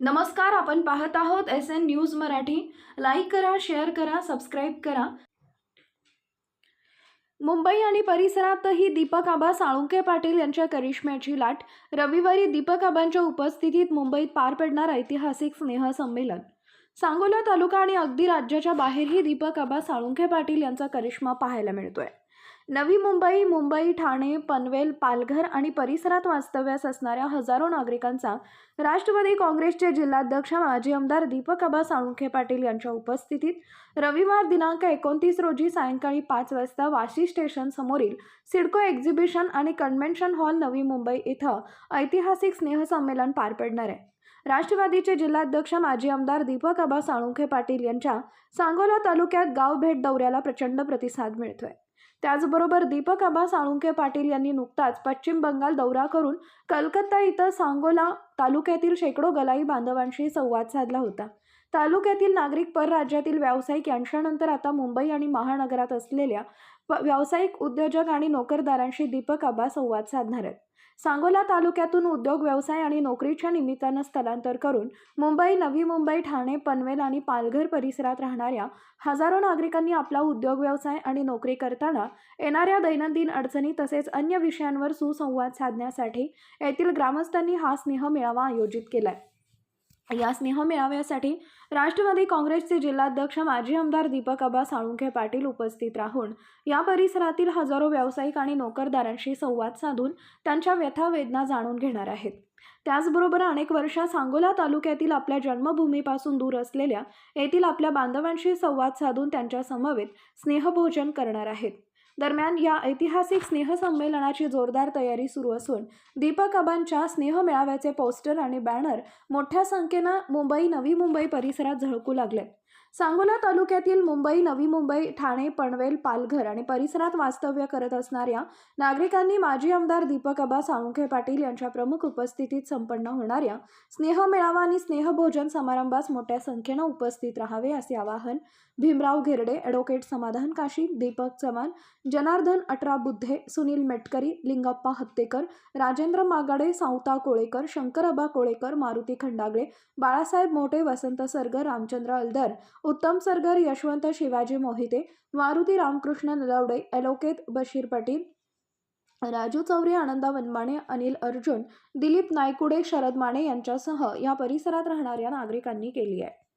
नमस्कार आपण पाहत आहोत S N news Marathi. Like करा शेअर करा सबस्क्राईब करा. मुंबई आणि परिसरातही दीपक आबा साळुंके पाटील यांच्या करिश्म्याची लाट. रविवारी दीपक आबांच्या उपस्थितीत मुंबईत पार पडणार ऐतिहासिक स्नेहसंमेलन सांगोला तालुका आणि अगदी राज्याच्या बाहेरही दीपक आबा साळुंखे पाटील यांचा करिश्मा पाहायला मिळतोय. नवी मुंबई मुंबई ठाणे पनवेल पालघर आणि परिसरात वास्तव्यास असणाऱ्या हजारो नागरिकांचा राष्ट्रवादी काँग्रेसचे जिल्हाध्यक्ष माजी आमदार दीपक आबा साळुंखे पाटील यांच्या उपस्थितीत रविवार दिनांक एकोणतीस रोजी सायंकाळी पाच वाजता वाशी स्टेशन समोरील सिडको एक्झिबिशन आणि कन्व्हेन्शन हॉल नवी मुंबई इथं ऐतिहासिक स्नेहसंमेलन पार पडणार आहे. राष्ट्रवादीचे जिल्हाध्यक्ष माजी आमदार दीपक आबा साळुंखे पाटील यांच्या सांगोला तालुक्यात गाव भेट दौऱ्याला प्रचंड प्रतिसाद मिळतोय. त्याचबरोबर दीपक आबा साळुंखे पाटील यांनी नुकताच पश्चिम बंगाल दौरा करून कलकत्ता इथं सांगोला तालुक्यातील शेकडो गलाई बांधवांशी संवाद साधला होता. तालुक्यातील नागरिक परराज्यातील व्यावसायिक यांच्यानंतर आता मुंबई आणि महानगरात असलेल्या प- व्यावसायिक उद्योजक आणि नोकरदारांशी दीपक आबा संवाद साधणार आहेत. सांगोला तालुक्यातून उद्योग व्यवसाय आणि नोकरीच्या निमित्तानं स्थलांतर करून मुंबई नवी मुंबई ठाणे पनवेल आणि पालघर परिसरात राहणाऱ्या हजारो नागरिकांनी आपला उद्योग व्यवसाय आणि नोकरी करताना येणाऱ्या दैनंदिन अडचणी तसेच अन्य विषयांवर सुसंवाद साधण्यासाठी येथील ग्रामस्थांनी हा स्नेह मेळावा आयोजित केलाय. या स्नेह मेळाव्यासाठी राष्ट्रवादी काँग्रेसचे जिल्हाध्यक्ष माजी आमदार दीपक आबा साळुंखे पाटील उपस्थित राहून या परिसरातील हजारो व्यावसायिक आणि नोकरदारांशी संवाद साधून त्यांच्या व्यथा वेदना जाणून घेणार आहेत. त्याचबरोबर अनेक वर्ष सांगोला तालुक्यातील आपल्या जन्मभूमीपासून दूर असलेल्या येथील आपल्या बांधवांशी संवाद साधून त्यांच्या समवेत स्नेहभोजन करणार आहेत. दरम्यान या ऐतिहासिक स्नेहसंमेलनाची जोरदार तयारी सुरू असून दीपक आबांच्या स्नेह मेळाव्याचे पोस्टर आणि बॅनर मोठ्या संख्येनं मुंबई नवी मुंबई परिसरात झळकू लागले सांगोला तालुक्यातील मुंबई नवी मुंबई ठाणे पनवेल पालघर आणि परिसरात वास्तव्य करत असणाऱ्या नागरिकांनी माजी आमदार दीपक आबा साळुंखे पाटील यांच्या प्रमुख उपस्थितीत संपन्न होणाऱ्या स्नेह मेळावा आणि स्नेहभोजन समारंभास मोठ्या संख्येनं उपस्थित राहावे असे आवाहन भीमराव घेरडे ॲडव्होकेट समाधान काशी दीपक चव्हाण जनार्दन अठरा बुद्धे सुनील मेटकरी लिंगप्पा हत्तेकर राजेंद्र मागाडे सावता कोळेकर शंकरअबा कोळेकर मारुती खंडागळे बाळासाहेब मोठे वसंत सरगर रामचंद्र अलदर उत्तम सरगर यशवंत शिवाजी मोहिते मारुती रामकृष्ण नलवडे एलोकेत बशीर पाटील राजू चौरे आनंदा वनमाने अनिल अर्जुन दिलीप नायकुडे शरद माने यांच्यासह या परिसरात राहणाऱ्या नागरिकांनी केली आहे.